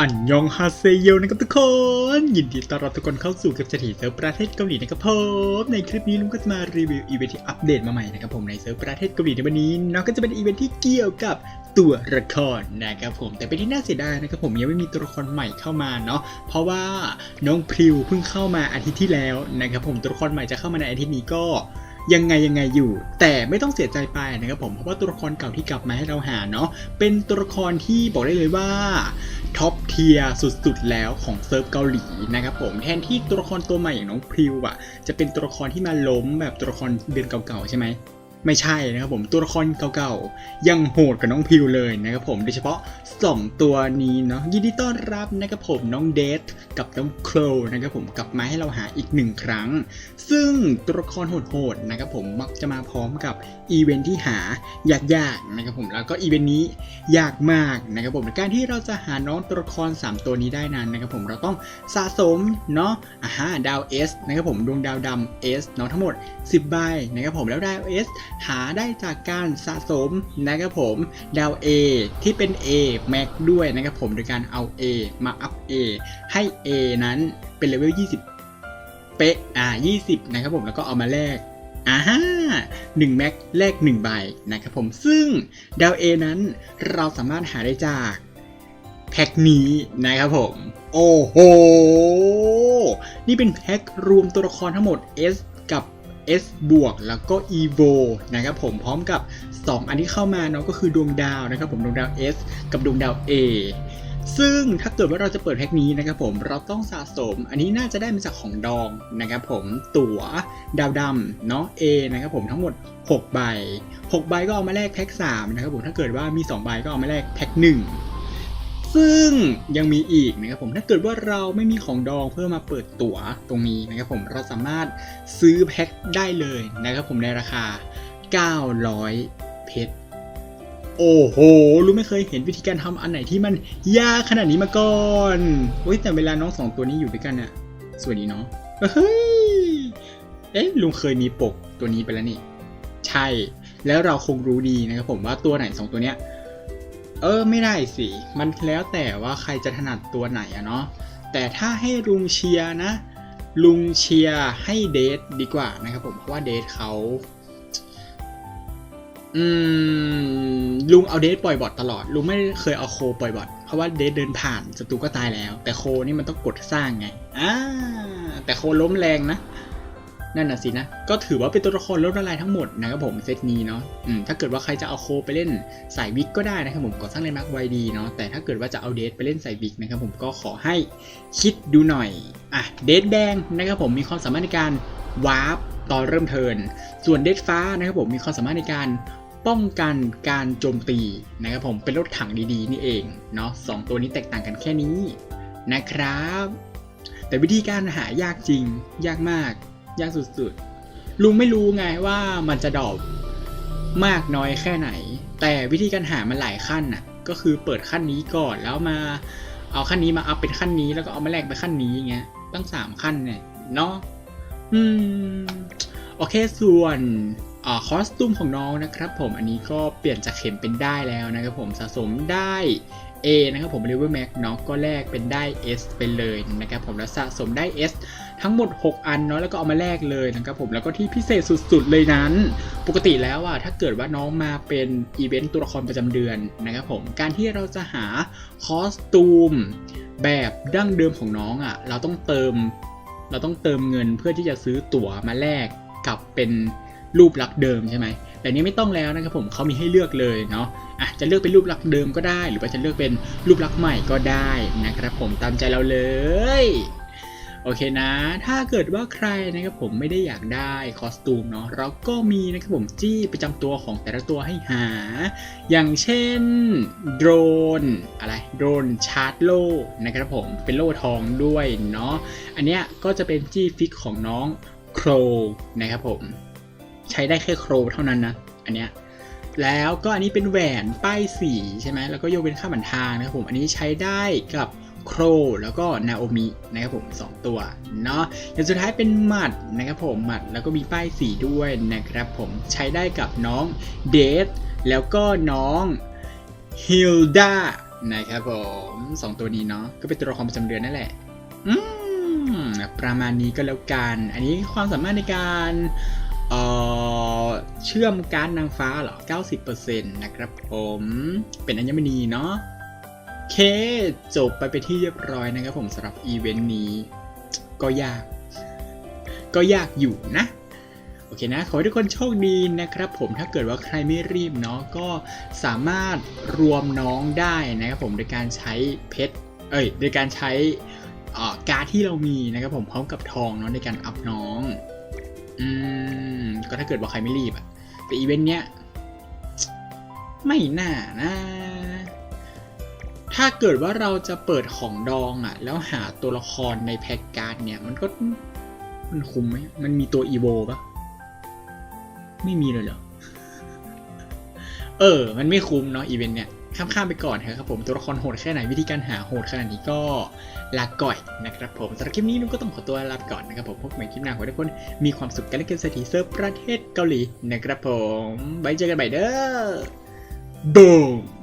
อันยองฮาเซโยนะครับทุกคน ยินดีต้อนรับทุกคนเข้าสู่กับเสถีเซิร์ฟประเทศเกาหลีนะครับผมในคลิปนี้ลุงก็จะมารีวิวอีเวนท์ที่อัปเดตมาใหม่นะครับผมในเซิร์ฟประเทศเกาหลีในวันนี้เนาะก็จะเป็นอีเวนท์ที่เกี่ยวกับตัวละครนะครับผมแต่เป็นที่น่าเสียดายนะครับผมยังไม่มีตัวละครใหม่เข้ามาเนาะเพราะว่าน้องพริวเพิ่งเข้ามาอาทิตย์ที่แล้วนะครับผมตัวละครใหม่จะเข้ามาในอาทิตย์นี้ก็ ยังไงยังไงอยู่ แต่ไม่ต้องเสียใจไปนะครับผมเพราะว่าตัวละครเก่าที่กลับมาให้เราหาเนาะเป็นตัวละครที่บอกได้เลยว่าท็อปเทียร์สุดๆแล้วของเซิร์ฟเกาหลีนะครับผมแทนที่ตัวละครตัวใหม่อย่างน้องพริวอะจะเป็นตัวละครที่มาล้มแบบตัวละครเดือนเก่าๆใช่ไหม ไม่ใช่นะครับผมตัวละครเก่าๆ ยังโหดกับน้องพิวเลยนะครับผมโดยเฉพาะสองตัวนี้เนาะยินดีต้อนรับนะครับผมน้องเดทกับน้องโคลนะครับผมกลับมาให้เราหาอีกหนึ่งครั้ง ซึ่งตัวละครโหดๆนะครับผมมักจะมาพร้อมกับอีเวนท์ที่หายากๆนะครับผมแล้วก็อีเวนต์นี้ยากมากนะครับผมในการที่เราจะหาน้องตัวละคร 3 ตัวนี้ได้นั้นนะครับผมเราต้องสะสมเนาะอ่าฮะดาว S นะครับผมดวงดาวดำ S เนาะทั้งหมด 10 ใบนะครับผมแล้วดาว S หาได้จากการสะสมนะครับผมดาว A ที่เป็น A Max ด้วยนะครับผมโดยการเอา A มาอัพ A ให้ A นั้นเป็นเลเวล 20 เป๊ะอ่า 20 นะครับผมแล้วก็เอามาแลกอ่าฮ่า1แม็กแลก1ใบนะครับผมซึ่งดาว A นั้นเราสามารถหาได้จากแพ็คนี้นะครับผม โอ้โห นี่เป็นแพ็ครวมตัวละครทั้งหมด S กับ S บวกแล้วก็ EVO นะครับผมพร้อมกับ 2 อันที่เข้ามาเนาะก็คือดวงดาวนะครับผมดวงดาว S กับดวงดาว A ซึ่งถ้าเกิดว่าเราจะเปิดแพ็คนี้นะครับผมเราต้องสะสม อันนี้น่าจะได้มาจากของดองนะครับผมตั๋วดาวดำเนาะ A นะครับผมทั้งหมด 6 ใบ 6 ใบก็เอามาแลกแพ็ค3นะครับผมถ้าเกิดว่ามี 2 ใบก็เอามาแลกแพ็ค1 ซึ่งยังมีอีกนะครับผมถ้าเกิดว่าเราไม่มีของดองเพื่อมาเปิดตั๋วตรงนี้นะครับผมเราสามารถซื้อแพ็คได้เลยนะครับผมในราคา 900 เพชรโอ้โห รู้ไม่เคยเห็นวิธีการทำอันไหนที่มันยากขนาดนี้มาก่อนโอ้ยแต่เวลาน้องสองตัวนี้อยู่ด้วยกันน่ะสวยดีเนาะเฮ้ย เอ๊ะลุงเคยมีปกตัวนี้ไปแล้วนี่ ใช่ แล้วเราคงรู้ดีนะครับผมว่าตัวไหนสองตัวเนี้ย เออไม่ได้สิ มันแล้วแต่ว่าใครจะถนัดตัวไหนอะเนาะ แต่ถ้าให้ลุงเชียร์นะ ลุงเชียร์ให้เดทดีกว่านะครับผม เพราะว่าเดทเขาอืมลุงเอาเดทปล่อยบอทตลอด ลุงไม่เคยเอาโคปล่อยบอทเพราะว่าเดทเดินผ่านศัตรูก็ตายแล้ว แต่โคนี่มันต้องกดสร้างไงอ่าแต่โคล้มแรงนะ นั่นน่ะสินะ ก็ถือว่าเป็นตัวละครลดละลายทั้งหมดนะครับผมเซตนี้เนาะอืมถ้าเกิดว่าใครจะเอาโคไปเล่นสายวิกก็ได้นะครับผมก่อสร้างเลนมาร์กไวดีเนาะแต่ถ้าเกิดว่าจะเอาเดทไปเล่นสายวิกนะครับผมก็ขอให้คิดดูหน่อยอะเดทแดงนะครับผมมีความสามารถในการวาร์ปตอนเริ่มเทิน ส่วนเดทฟ้านะครับผมมีความสามารถในการป้องกันการโจมตีนะครับผมเป็นรถถังดีๆ นี่เองเนาะสองตัวนี้แตกต่างกันแค่นี้นะครับ แต่วิธีการหายากจริงยากมาก ยากสุดๆ ลุงไม่รู้ไงว่ามันจะดอบมากน้อยแค่ไหน แต่วิธีการหามันหลายขั้นน่ะ ก็คือเปิดขั้นนี้ก่อนแล้วมาเอาขั้นนี้มาอัพเป็นขั้นนี้แล้วก็เอามาแลกไปขั้นนี้อย่างเงี้ยตั้งสามขั้นเนี่ยเนาะอืมโอเคส่วนอคอสตูมของน้องนะครับผมอันนี้ก็เปลี่ยนจากเข็มเป็นได้แล้วนะครับผมสะสมได้ A นะครับผม Level Max เนาะก็แลกเป็นได้ S ไปเลยนะครับผมแล้วสะสมได้ S ทั้งหมด 6 อันเนาะแล้วก็เอามาแลกเลยนะครับผมแล้วก็ที่พิเศษสุดๆเลยนั้น ปกติแล้วอะถ้าเกิดว่าน้องมาเป็นอีเวนต์ตัวละครประจำเดือนนะครับผมการที่เราจะหาคอสตูมแบบดั้งเดิมของน้องอะเราต้องเติม เราต้องเติมเงินเพื่อที่จะซื้อตั๋วมาแลกกับเป็นรูปลักษณ์เดิมใช่ไหมแต่นี้ไม่ต้องแล้วนะครับผมเขามีให้เลือกเลยเนาะอะจะเลือกเป็นรูปลักษณ์เดิมก็ได้ หรือว่าจะเลือกเป็นรูปลักษณ์ใหม่ก็ได้นะครับผมตามใจเราเลย โอเคนะ ถ้าเกิดว่าใครนะครับผมไม่ได้อยากได้คอสตูมเนาะเราก็มีนะครับผมจี้ประจำตัวของแต่ละตัวให้หา อย่างเช่นโดรนอะไรโดรนชาร์จโล่นะครับผมเป็นโล่ทองด้วยเนาะอันเนี้ยก็จะเป็นจี้ฟิกของน้องโครนะครับผมใช้ได้แค่โครเท่านั้นนะอันเนี้ยแล้วก็อันนี้เป็นแหวนป้ายสีใช่ไหมแล้วก็โยเป็นข้าบันทางนะครับผมอันนี้ใช้ได้กับ โครแล้วก็นาโอมินะครับผม 2 ตัวเนาะอย่างสุดท้ายเป็นหมัดนะครับผมหมัดแล้วก็มีป้ายสีด้วยนะครับผมใช้ได้กับน้องเดทแล้วก็น้องฮิลดานะครับผมสองตัวนี้เนาะก็เป็นตัวละครประจำเดือนนั่นแหละอืมประมาณนี้ก็แล้วกัน อันนี้ความสามารถในการเเชื่อมการนางฟ้าเหรอ 90%นะครับผม เป็นอัญมณีเนาะ เคจบไปเป็นที่เรียบร้อยนะครับผมสำหรับอีเวนต์นี้ ก็ยาก ก็ยากอยู่นะ โอเคนะ ขอให้ทุกคนโชคดีนะครับผมถ้าเกิดว่าใครไม่รีบเนาะก็สามารถรวมน้องได้นะครับผมโดยการใช้เพชรเอ้ยโดยการใช้การ์ดที่เรามีนะครับผมพร้อมกับทองเนาะในการอัพน้องอืมก็ถ้าเกิดว่าใครไม่รีบอะแต่อีเวนต์เนี้ยไม่น่านะ ถ้าเกิดว่าเราจะเปิดของดองอะแล้วหาตัวละครในแพ็กการ์ดเนี่ย มันก็มันคุ้มไหมมันมีตัวอีโวปะไม่มีเลยเหรอ เออ มันไม่คุ้มเนาะอีเวนต์เนี่ยข้ามๆไปก่อนครับผมตัวละครโหดแค่ไหนวิธีการหาโหดขนาดนี้ก็ลาก่อยนะครับผมสำหรับคลิปนี้นุ้ก็ต้องขอตัวลาก่อนนะครับผมพบกันใหม่คลิปหน้าขอให้ทุกคนมีความสุขกันและเกมเศรษฐีเซิร์ฟประเทศเกาหลีนะครับผมไว้เจอกันใหม่เด้อบูม